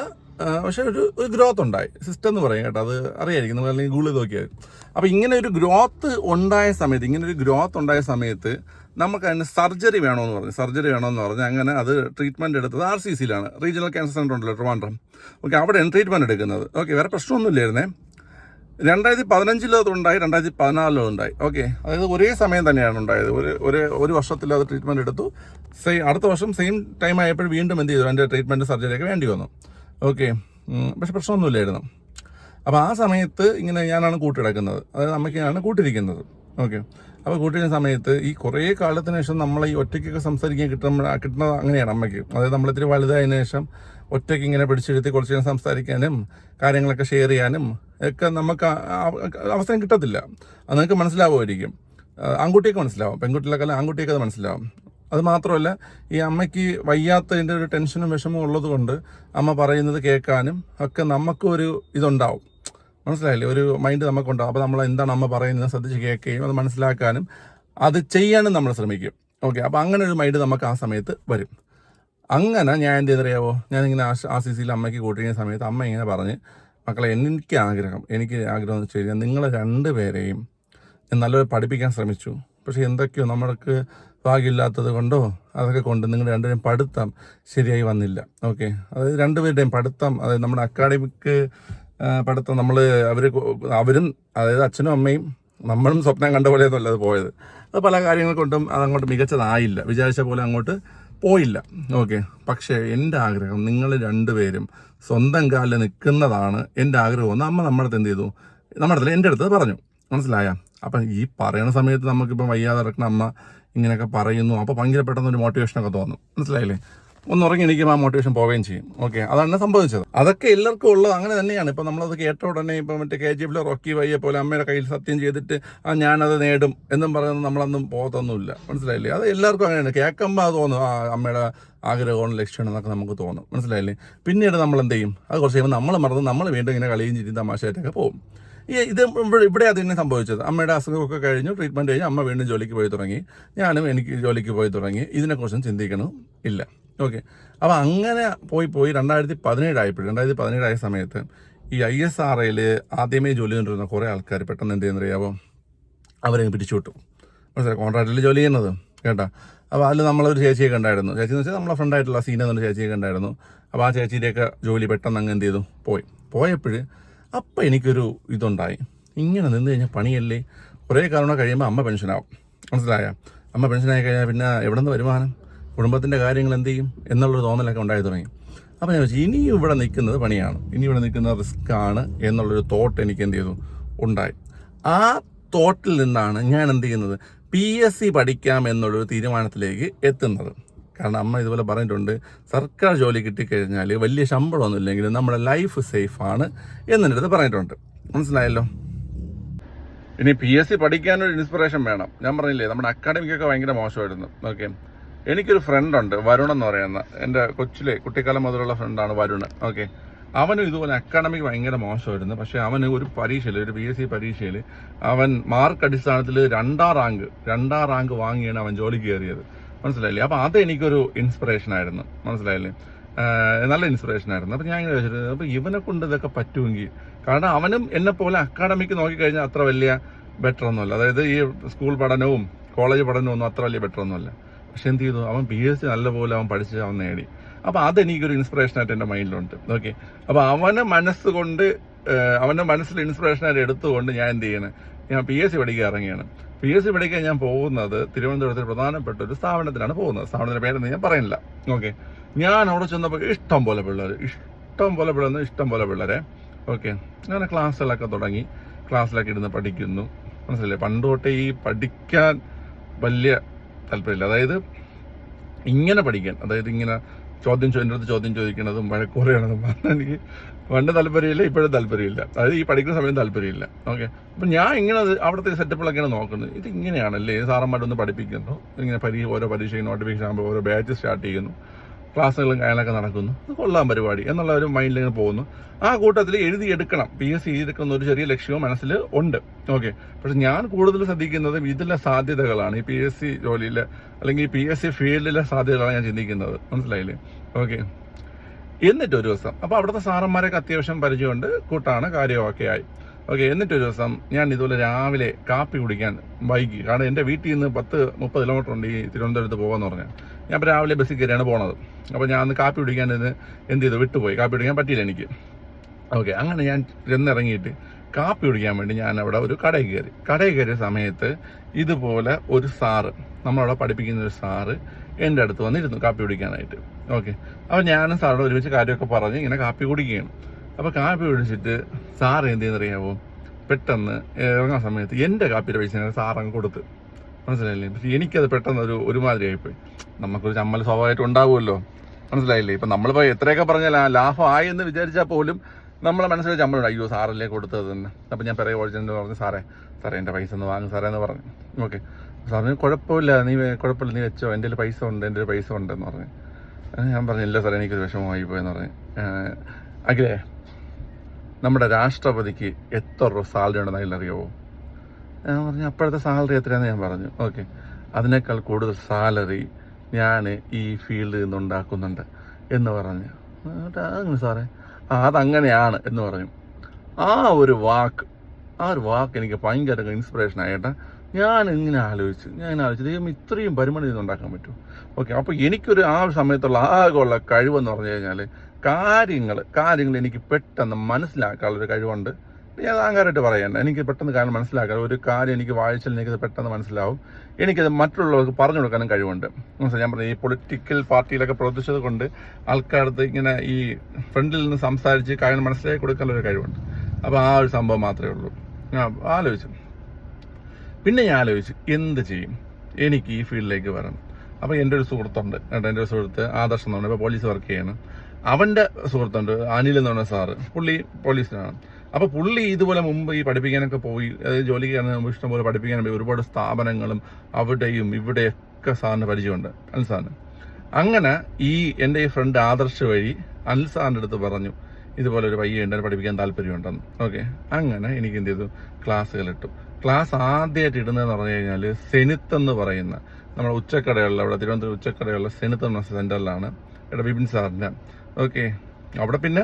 പക്ഷെ ഒരു ഒരു ഗ്രോത്ത് ഉണ്ടായി. സിസ്റ്റം എന്ന് പറയും കേട്ടോ അത് അറിയായിരിക്കും നമ്മൾ അല്ലെങ്കിൽ ഗൂഗിൾ നോക്കിയാൽ. അപ്പോൾ ഇങ്ങനെ ഒരു ഗ്രോത്ത് ഉണ്ടായ സമയത്ത് ഇങ്ങനെ ഒരു ഗ്രോത്ത് ഉണ്ടായ സമയത്ത് നമുക്ക് അതിന് സർജറി വേണമെന്ന് പറഞ്ഞു. സർജറി വേണമെന്ന് പറഞ്ഞ് അങ്ങനെ അത് ട്രീറ്റ്മെന്റ് എടുത്തത് ആർ സി സിയിലാണ് റീജിയണൽ ക്യാൻസർ സെന്റർ ഉണ്ടല്ലോ ട്രിവാൻഡ്രം. ഓക്കെ അവിടെയാണ് ട്രീറ്റ്മെന്റ് എടുക്കുന്നത്. ഓക്കെ വേറെ പ്രശ്നമൊന്നുമില്ലായിരുന്നേ. രണ്ടായിരത്തി പതിനഞ്ചിലും ഉണ്ടായി രണ്ടായിരത്തി പതിനാലിലും ഉണ്ടായി ഓക്കെ അതായത് ഒരേ സമയം തന്നെയാണ് ഉണ്ടായത്. ഒരു ഒരു ഒരു വർഷത്തിൽ അത് ട്രീറ്റ്മെന്റ് എടുത്തു. സെയിം അടുത്ത വർഷം സെയിം ടൈം ആയപ്പോൾ വീണ്ടും എന്ത് ചെയ്തു? എന്റെ ട്രീറ്റ്മെന്റ് സർജറിയൊക്കെ വേണ്ടി വന്നു. ഓക്കെ പക്ഷെ പ്രശ്നമൊന്നുമില്ലായിരുന്നു. അപ്പോൾ ആ സമയത്ത് ഇങ്ങനെ ഞാനാണ് കൂട്ടിടക്കുന്നത്. അതായത് അമ്മയ്ക്കാണ് കൂട്ടിരിക്കുന്നത്. ഓക്കെ അപ്പോൾ കൂട്ടിയ സമയത്ത് ഈ കുറേ കാലത്തിന് ശേഷം നമ്മൾ ഈ ഒറ്റയ്ക്കൊക്കെ സംസാരിക്കാൻ കിട്ടുന്ന കിട്ടുന്നത് അങ്ങനെയാണ് അമ്മയ്ക്ക്. അതായത് നമ്മളിത്തിരി വലുതായതിനു ശേഷം ഒറ്റയ്ക്ക് ഇങ്ങനെ പിടിച്ചെടുത്ത് കുറച്ച് നേരം സംസാരിക്കാനും കാര്യങ്ങളൊക്കെ ഷെയർ ചെയ്യാനും ഒക്കെ നമുക്ക് അവസരം കിട്ടത്തില്ല. അത് നിങ്ങൾക്ക് മനസ്സിലാവുമായിരിക്കും. ആൺകുട്ടിയൊക്കെ മനസ്സിലാവും. പെൺകുട്ടികളൊക്കെ ആൺകുട്ടിയൊക്കെ അത് മനസ്സിലാവും. അത് മാത്രമല്ല ഈ അമ്മയ്ക്ക് വയ്യാത്തതിന്റെ ഒരു ടെൻഷനും വിഷമവും ഉള്ളത് കൊണ്ട് അമ്മ പറയുന്നത് കേൾക്കാനും ഒക്കെ നമുക്കൊരു ഇതുണ്ടാവും. മനസ്സിലായില്ലേ? ഒരു മൈൻഡ് നമുക്കുണ്ടാവും. അപ്പോൾ നമ്മൾ എന്താണ് അമ്മ പറയുന്നത് ശ്രദ്ധിച്ച് കേൾക്കുകയും അത് മനസ്സിലാക്കാനും അത് ചെയ്യാനും നമ്മൾ ശ്രമിക്കും. ഓക്കെ അപ്പോൾ അങ്ങനെ ഒരു മൈൻഡ് നമുക്ക് ആ സമയത്ത് വരും. അങ്ങനെ ഞാൻ എന്ത് ചെയ്തറിയാവോ ഞാനിങ്ങനെ ആ- സി സിയിൽ അമ്മയ്ക്ക് കൂട്ടിക്കുന്ന സമയത്ത് അമ്മ ഇങ്ങനെ പറഞ്ഞ് മക്കളെ എനിക്ക് ആഗ്രഹം എനിക്ക് ആഗ്രഹം എന്ന് വെച്ച് കഴിഞ്ഞാൽ നിങ്ങൾ രണ്ടുപേരെയും ഞാൻ നല്ലപോലെ പഠിപ്പിക്കാൻ ശ്രമിച്ചു. പക്ഷേ എന്തൊക്കെയോ നമ്മൾക്ക് ഭാഗ്യമില്ലാത്തത് കൊണ്ടോ അതൊക്കെ കൊണ്ട് നിങ്ങൾ രണ്ടുപേരും പഠിത്തം ശരിയായി വന്നില്ല. ഓക്കെ? അതായത് രണ്ടുപേരുടെയും പഠിത്തം അതായത് നമ്മുടെ അക്കാഡമിക് പഠിത്തം നമ്മൾ അവർ അവരും അതായത് അച്ഛനും അമ്മയും നമ്മളും സ്വപ്നം കണ്ട പോലെയൊന്നുമല്ല അത് പോയത്. അത് പല കാര്യങ്ങൾ കൊണ്ടും അതങ്ങോട്ട് മികച്ചതായില്ല. വിചാരിച്ച പോലെ അങ്ങോട്ട് പോയില്ല. ഓക്കെ. പക്ഷേ എന്റെ ആഗ്രഹം നിങ്ങൾ രണ്ടുപേരും സ്വന്തം കാലിൽ നിൽക്കുന്നതാണ് എന്റെ ആഗ്രഹം അമ്മ നമ്മുടെ എന്ത് ചെയ്തു? നമ്മുടെ അടുത്ത് എന്റെ അടുത്ത് പറഞ്ഞു. മനസ്സിലായ? അപ്പം ഈ പറയുന്ന സമയത്ത് നമുക്കിപ്പം വയ്യാതെ ഇറക്കുന്ന അമ്മ ഇങ്ങനെയൊക്കെ പറയുന്നു. അപ്പോൾ ഭയങ്കര പെട്ടെന്ന് ഒരു മോട്ടിവേഷനൊക്കെ തോന്നും. മനസ്സിലായില്ലേ? ഒന്ന് ഉറങ്ങി എണീക്കുമ്പോൾ ആ മോട്ടിവേഷൻ പോവുകയും ചെയ്യും. ഓക്കെ അതാണ് സംഭവിച്ചത്. അതൊക്കെ എല്ലാവർക്കും ഉള്ളത് അങ്ങനെ തന്നെയാണ്. ഇപ്പം നമ്മളത് കേട്ട ഉടനെ ഇപ്പം മറ്റേ കെ ജി എഫിലെ റോക്കി വയ്യെ പോലെ അമ്മയുടെ കയ്യിൽ സത്യം ചെയ്തിട്ട് ആ ഞാനത് നേടും എന്നും പറയുന്നത് നമ്മളൊന്നും പോകത്തൊന്നുമില്ല. മനസ്സിലായില്ലേ? അത് എല്ലാവർക്കും അങ്ങനെയാണ്. കേൾക്കുമ്പോൾ അത് തോന്നും ആ അമ്മയുടെ ആഗ്രഹമാണ് ലക്ഷ്യമാണ് എന്നൊക്കെ നമുക്ക് തോന്നും. മനസ്സിലായില്ലേ? പിന്നീട് നമ്മൾ എന്ത് ചെയ്യും? അത് കുറച്ച് കഴിയുമ്പോൾ നമ്മൾ മറന്ന് നമ്മൾ വീണ്ടും ഇങ്ങനെ കളിയും ചിരിയും തമാശയായിട്ടൊക്കെ പോകും. ഈ ഇത് ഇവിടെ അത് തന്നെ സംഭവിച്ചത്. അമ്മയുടെ അസുഖമൊക്കെ കഴിഞ്ഞു ട്രീറ്റ്മെന്റ് കഴിഞ്ഞ് അമ്മ വീണ്ടും ജോലിക്ക് പോയി തുടങ്ങി. ഞാനും എനിക്ക് ജോലിക്ക് പോയി തുടങ്ങി. ഇതിനെക്കുറിച്ചും ചിന്തിക്കണം ഇല്ല. ഓക്കെ അപ്പോൾ അങ്ങനെ പോയി പോയി രണ്ടായിരത്തി പതിനേഴായപ്പോൾ രണ്ടായിരത്തി പതിനേഴായ സമയത്ത് ഈ ഐ എസ് ആർ ഐയിൽ ആദ്യമേ ജോലി ചെയ്തുകൊണ്ടിരുന്ന കുറേ ആൾക്കാർ പെട്ടെന്ന് എന്ത് ചെയ്യുന്നറിയാമോ അവരെ പിടിച്ചുവിട്ടു മനസ്സിലായി? കോൺട്രാക്റ്റിൽ ജോലി ചെയ്യുന്നത് കേട്ടോ? അപ്പോൾ അതിൽ നമ്മളൊരു ചേച്ചിയൊക്കെ ഉണ്ടായിരുന്നു. ചേച്ചി എന്ന് വെച്ചാൽ നമ്മളെ ഫ്രണ്ടായിട്ടുള്ള സീന എന്നൊരു ചേച്ചിയൊക്കെ കണ്ടായിരുന്നു അപ്പോൾ ആ ചേച്ചിയുടെയൊക്കെ ജോലി പെട്ടെന്ന് അങ്ങ് എന്ത് ചെയ്തു? പോയി. പോയപ്പോൾ അപ്പം എനിക്കൊരു ഇതുണ്ടായി. ഇങ്ങനെ നിന്ന് കഴിഞ്ഞാൽ പണിയല്ലേ? കുറേ കാലം കഴിയുമ്പോൾ അമ്മ പെൻഷനാവും. മനസ്സിലായ? അമ്മ പെൻഷനായി കഴിഞ്ഞാൽ പിന്നെ എവിടെ നിന്ന് വരുമാനം? കുടുംബത്തിന്റെ കാര്യങ്ങൾ എന്ത് ചെയ്യും എന്നുള്ളൊരു തോന്നലൊക്കെ ഉണ്ടായി തുടങ്ങി. അപ്പോൾ ഞാൻ വെച്ചു ഇനി ഇവിടെ നിൽക്കുന്നത് പണിയാണ്. ഇനി ഇവിടെ നിൽക്കുന്നത് റിസ്ക് ആണ് എന്നുള്ളൊരു തോട്ട് എനിക്ക് എന്ത് ചെയ്തു? ഉണ്ടായി. ആ തോട്ടിൽ നിന്നാണ് ഞാൻ എന്ത് ചെയ്യുന്നത്? പി എസ് സി പഠിക്കാം എന്നുള്ളൊരു തീരുമാനത്തിലേക്ക് എത്തുന്നത്. കാരണം അമ്മ ഇതുപോലെ പറഞ്ഞിട്ടുണ്ട് സർക്കാർ ജോലി കിട്ടിക്കഴിഞ്ഞാൽ വലിയ ശമ്പളമൊന്നും ഇല്ലെങ്കിലും നമ്മുടെ ലൈഫ് സേഫാണ് എന്നെന്റെ അടുത്ത് പറഞ്ഞിട്ടുണ്ട്. മനസ്സിലായല്ലോ? ഇനി പി എസ് സി പഠിക്കാനൊരു ഇൻസ്പിറേഷൻ വേണം. ഞാൻ പറഞ്ഞില്ലേ നമ്മുടെ അക്കാഡമിക്കൊക്കെ ഭയങ്കര മോശമായിരുന്നു. ഓക്കെ എനിക്കൊരു ഫ്രണ്ടുണ്ട് വരുൺ എന്ന് പറയുന്ന. എന്റെ കൊച്ചിലെ കുട്ടിക്കാലം മുതലുള്ള ഫ്രണ്ടാണ് വരുൺ. ഓക്കെ അവനും ഇതുപോലെ അക്കാഡമിക് ഭയങ്കര മോശമായിരുന്നു. പക്ഷെ അവന് ഒരു പരീക്ഷയിൽ ഒരു പി എസ് സി പരീക്ഷയിൽ അവൻ മാർക്ക് അടിസ്ഥാനത്തിൽ രണ്ടാം റാങ്ക് രണ്ടാം റാങ്ക് വാങ്ങിയാണ് അവൻ ജോലിക്ക് കയറിയത്. മനസ്സിലായില്ലേ? അപ്പൊ അത് എനിക്കൊരു ഇൻസ്പിറേഷൻ ആയിരുന്നു. മനസ്സിലായില്ലേ? നല്ല ഇൻസ്പിറേഷൻ ആയിരുന്നു. അപ്പൊ ഞാൻ ഇങ്ങനെ വെച്ചിട്ട് അപ്പൊ ഇവനെ കൊണ്ട് ഇതൊക്കെ പറ്റുമെങ്കിൽ? കാരണം അവനും എന്നെ പോലെ അക്കാഡമിക് നോക്കിക്കഴിഞ്ഞാൽ അത്ര വലിയ ബെറ്റർ ഒന്നുമല്ല. അതായത് ഈ സ്കൂൾ പഠനവും കോളേജ് പഠനവും ഒന്നും അത്ര വലിയ ബെറ്റർ ഒന്നുമല്ല. പക്ഷെ എന്ത് ചെയ്തു? അവൻ പി എസ് സി നല്ലപോലെ അവൻ പഠിച്ച് അവൻ നേടി. അപ്പൊ അതെനിക്കൊരു ഇൻസ്പിറേഷൻ ആയിട്ട് എന്റെ മൈൻഡിലുണ്ട് ഓക്കെ അപ്പൊ അവനെ മനസ്സുകൊണ്ട് അവന്റെ മനസ്സിൽ ഇൻസ്പിറേഷൻ ആയിട്ട് എടുത്തുകൊണ്ട് ഞാൻ എന്ത് ചെയ്യണം? ഞാൻ പി എസ് സി പഠിക്കാൻ ഇറങ്ങിയാണ് പി എസ് സി പഠിക്കാൻ ഞാൻ പോകുന്നത് തിരുവനന്തപുരത്തിൽ പ്രധാനപ്പെട്ട ഒരു സ്ഥാപനത്തിലാണ് പോകുന്നത്. സ്ഥാപനത്തിന്റെ പേരെന്ന് ഞാൻ പറയുന്നില്ല. ഓക്കെ ഞാൻ അവിടെ ചെന്നപ്പോൾ ഇഷ്ടം പോലെ പിള്ളേർ. ഇഷ്ടം പോലെ പിള്ളേർ ഇഷ്ടം പോലെ പിള്ളേരെ. ഓക്കെ അങ്ങനെ ക്ലാസ്സുകളൊക്കെ തുടങ്ങി. ക്ലാസ്സിലൊക്കെ ഇരുന്ന് പഠിക്കുന്നു. മനസ്സിലായില്ലേ? പണ്ട് തൊട്ടേ ഈ പഠിക്കാൻ വലിയ താല്പര്യമില്ല. അതായത് ഇങ്ങനെ പഠിക്കാൻ അതായത് ഇങ്ങനെ ചോദ്യം എന്റെ അടുത്ത് ചോദ്യം ചോദിക്കുന്നതും വഴക്ക് പറഞ്ഞാൽ എനിക്ക് പണ്ട് താല്പര്യമില്ല ഇപ്പോഴും താല്പര്യമില്ല. അതായത് ഈ പഠിക്കുന്ന സമയം താല്പര്യമില്ല. ഓക്കെ? അപ്പം ഞാൻ ഇങ്ങനെ അവിടുത്തെ സെറ്റപ്പിലൊക്കെയാണ് നോക്കുന്നത്. ഇത് ഇങ്ങനെയാണല്ലേ സാറന്മാരൊന്ന് പഠിപ്പിക്കുന്നു. ഇങ്ങനെ പരീക്ഷ ഓരോ പരീക്ഷയും നോട്ടിഫിക്കേഷൻ ആകുമ്പോൾ ഓരോ ബാച്ച് സ്റ്റാർട്ട് ചെയ്യുന്നു. ക്ലാസ്സുകളും കാര്യങ്ങളൊക്കെ നടക്കുന്നു. കൊള്ളാൻ കൊള്ളാം പരിപാടി എന്നുള്ള ഒരു മൈൻഡിൽ ഇങ്ങനെ പോകുന്നു. ആ കൂട്ടത്തിൽ എഴുതിയെടുക്കണം. പി എസ് സി ഒരു ചെറിയ ലക്ഷ്യവും മനസ്സിൽ ഉണ്ട്. ഓക്കെ പക്ഷെ ഞാൻ കൂടുതൽ ശ്രദ്ധിക്കുന്നത് ഇതിലെ സാധ്യതകളാണ്. ഈ പി എസ് സി ജോലിയിലെ അല്ലെങ്കിൽ പി എസ് സി ഫീൽഡിലെ സാധ്യതകളാണ് ഞാൻ ചിന്തിക്കുന്നത്. മനസ്സിലായില്ലേ? ഓക്കെ എന്നിട്ട് ഒരു ദിവസം. അപ്പോൾ അവിടുത്തെ സാറന്മാരൊക്കെ അത്യാവശ്യം പരിചയമുണ്ട്. കൂട്ടാണ് കാര്യമൊക്കെ ആയി. ഓക്കെ എന്നിട്ട് ഒരു ദിവസം ഞാൻ ഇതുപോലെ രാവിലെ കാപ്പി കുടിക്കാൻ ബൈക്ക് കാരണം എന്റെ വീട്ടിൽ നിന്ന് പത്ത് മുപ്പത് കിലോമീറ്റർ ഉണ്ട് ഈ തിരുവനന്തപുരത്ത് പോകാന്ന് പറഞ്ഞാൽ ഞാൻ ഇപ്പോൾ രാവിലെ ബസ്സിൽ കയറിയാണ് പോണത്. അപ്പോൾ ഞാൻ അന്ന് കാപ്പി കുടിക്കാൻ ഇന്ന് എന്ത് ചെയ്തു? വിട്ടുപോയി. കാപ്പി കുടിക്കാൻ പറ്റിയില്ല എനിക്ക്. ഓക്കെ അങ്ങനെ ഞാൻ ചെന്നിറങ്ങിയിട്ട് കാപ്പി കുടിക്കാൻ വേണ്ടി ഞാൻ അവിടെ ഒരു കടയിൽ കയറി. കടയിൽ കയറിയ സമയത്ത് ഇതുപോലെ ഒരു സാറ് നമ്മളവിടെ പഠിപ്പിക്കുന്ന ഒരു സാറ് എന്റെ അടുത്ത് വന്നിരുന്നു കാപ്പി കുടിക്കാനായിട്ട്. ഓക്കെ അപ്പോൾ ഞാനും സാറോട് ഒരുമിച്ച് കാര്യമൊക്കെ പറഞ്ഞ് ഇങ്ങനെ കാപ്പി കുടിക്കുകയാണ്. അപ്പോൾ കാപ്പി കുടിച്ചിട്ട് സാർ എന്ത് ചെയ്യുന്നറിയാമോ പെട്ടെന്ന് ഇറങ്ങുന്ന സമയത്ത് എന്റെ കാപ്പിയുടെ പൈസ ഞാൻ അങ്ങ് കൊടുത്ത്. മനസ്സിലായില്ലേ? പക്ഷെ എനിക്കത് പെട്ടെന്ന് ഒരു ഒരുമാതിരി ആയിപ്പോയി നമുക്കൊരു ചമ്മൽ സ്വാഭാവികമായിട്ട് ഉണ്ടാവുമല്ലോ. മനസ്സിലായില്ലേ? ഇപ്പം നമ്മളിപ്പോൾ എത്രയൊക്കെ പറഞ്ഞാൽ ആ ലാഭമായി എന്ന് വിചാരിച്ചാൽ പോലും നമ്മളെ മനസ്സിൽ ചമ്മലുണ്ട്. അയ്യോ സാറല്ലേ കൊടുത്തത് തന്നെ അപ്പം ഞാൻ പിറകെ ഓടിച്ചെന്ന് പറഞ്ഞു സാറേ സാറേ എന്റെ പൈസ ഒന്ന് വാങ്ങും സാറേ എന്ന് പറഞ്ഞു. ഓക്കെ. സാറിന് കുഴപ്പമില്ല. നീ കുഴപ്പമില്ല. നീ വെച്ചോ. എന്റെ കയ്യിൽ പൈസ ഉണ്ട് എന്റെ ഒരു പൈസ ഉണ്ടെന്ന് പറഞ്ഞു. ഞാൻ പറഞ്ഞു ഇല്ല സാറേ എനിക്കൊരു വിഷമമായി പോയെന്ന് പറഞ്ഞു. അഖിലേ നമ്മുടെ രാഷ്ട്രപതിക്ക് എത്ര രൂപ സാലറി ഉണ്ടെന്ന് അതിലറിയാവോ ഞാൻ പറഞ്ഞു അപ്പോഴത്തെ സാലറി എത്രയാണെന്ന് ഞാൻ പറഞ്ഞു. ഓക്കെ. അതിനേക്കാൾ കൂടുതൽ സാലറി ഞാൻ ഈ ഫീൽഡിൽ നിന്ന് ഉണ്ടാക്കുന്നുണ്ട് എന്ന് പറഞ്ഞു. അങ്ങനെ സാറേ ആ അതങ്ങനെയാണ് എന്ന് പറഞ്ഞു. ആ ഒരു വാക്ക് ആ ഒരു വാക്ക് എനിക്ക് ഭയങ്കര ഇൻസ്പിറേഷൻ ആയിട്ട് ഞാൻ ഇങ്ങനെ ആലോചിച്ചു ഞാൻ ഇങ്ങനെ ആലോചിച്ചു ദൈവം ഇത്രയും പരിമണി ഉണ്ടാക്കാൻ പറ്റും ഓക്കെ. അപ്പോൾ എനിക്കൊരു ആ സമയത്തുള്ള ആകെയുള്ള കഴിവെന്ന് പറഞ്ഞു കഴിഞ്ഞാൽ കാര്യങ്ങൾ കാര്യങ്ങൾ എനിക്ക് പെട്ടെന്ന് മനസ്സിലാക്കാനുള്ളൊരു കഴിവുണ്ട്. ഞാൻ അഹങ്കാരമായിട്ട് പറയണ്ട. എനിക്ക് പെട്ടെന്ന് കാര്യം മനസ്സിലാക്കാൻ ഒരു കാര്യം എനിക്ക് വായിച്ചാൽ എനിക്കത് പെട്ടെന്ന് മനസ്സിലാവും. എനിക്കത് മറ്റുള്ളവർക്ക് പറഞ്ഞു കൊടുക്കാനും കഴിവുണ്ട്. മനസ്സിലായി? ഞാൻ പറഞ്ഞു ഈ പൊളിറ്റിക്കൽ പാർട്ടിയിലൊക്കെ പ്രവർത്തിച്ചത് കൊണ്ട് ആൾക്കാരടുത്ത് ഇങ്ങനെ ഈ ഫ്രണ്ടിൽ നിന്ന് സംസാരിച്ച് കാര്യം മനസ്സിലാക്കി കൊടുക്കാനുള്ള ഒരു കഴിവുണ്ട്. അപ്പോൾ ആ ഒരു സംഭവം മാത്രമേ ഉള്ളൂ. ഞാൻ ആലോചിച്ചു. പിന്നെ ഞാൻ ആലോചിച്ചു എന്ത് ചെയ്യും? എനിക്ക് ഈ ഫീൽഡിലേക്ക് വരണം. അപ്പോൾ എന്റെ ഒരു സുഹൃത്തുണ്ട്. എന്റെ ഒരു സുഹൃത്ത് ആദർശം എന്ന് ഇപ്പോൾ പോലീസ് വർക്ക് ചെയ്യാണ്. അവന്റെ സുഹൃത്തുണ്ട് അനിൽ എന്ന് പറഞ്ഞ സാറ് പുള്ളി പോലീസിനാണ്. അപ്പോൾ പുള്ളി ഇതുപോലെ മുമ്പ് ഈ പഠിപ്പിക്കാനൊക്കെ പോയി അതായത് ജോലിക്ക് കയറുന്നതിന് മുമ്പ് ഇഷ്ടംപോലെ പഠിപ്പിക്കാൻ പോയി ഒരുപാട് സ്ഥാപനങ്ങളും അവിടെയും ഇവിടെയൊക്കെ സാറിന് പരിചയമുണ്ട് അനിൽ അങ്ങനെ ഈ എന്റെ ഈ ഫ്രണ്ട് ആദർശ് വഴി അനിൽ അടുത്ത് പറഞ്ഞു ഇതുപോലെ ഒരു പയ്യുണ്ട് എന്നെ പഠിപ്പിക്കാൻ താല്പര്യമുണ്ടെന്ന്. ഓക്കെ അങ്ങനെ എനിക്ക് എന്ത് ചെയ്തു? ക്ലാസ്സുകൾ ഇട്ടു. ക്ലാസ് ആദ്യമായിട്ട് ഇടുന്നതെന്ന് പറഞ്ഞു കഴിഞ്ഞാൽ സെനിത്ത് എന്ന് പറയുന്ന നമ്മുടെ ഉച്ചക്കടയുള്ള അവിടെ തിരുവനന്തപുരം ഉച്ചക്കടയുള്ള സെനിത്ത് എന്ന സെന്ററിലാണ് ഇവിടെ ബിപിൻ സാറിന്റെ ഓക്കെ. അവിടെ പിന്നെ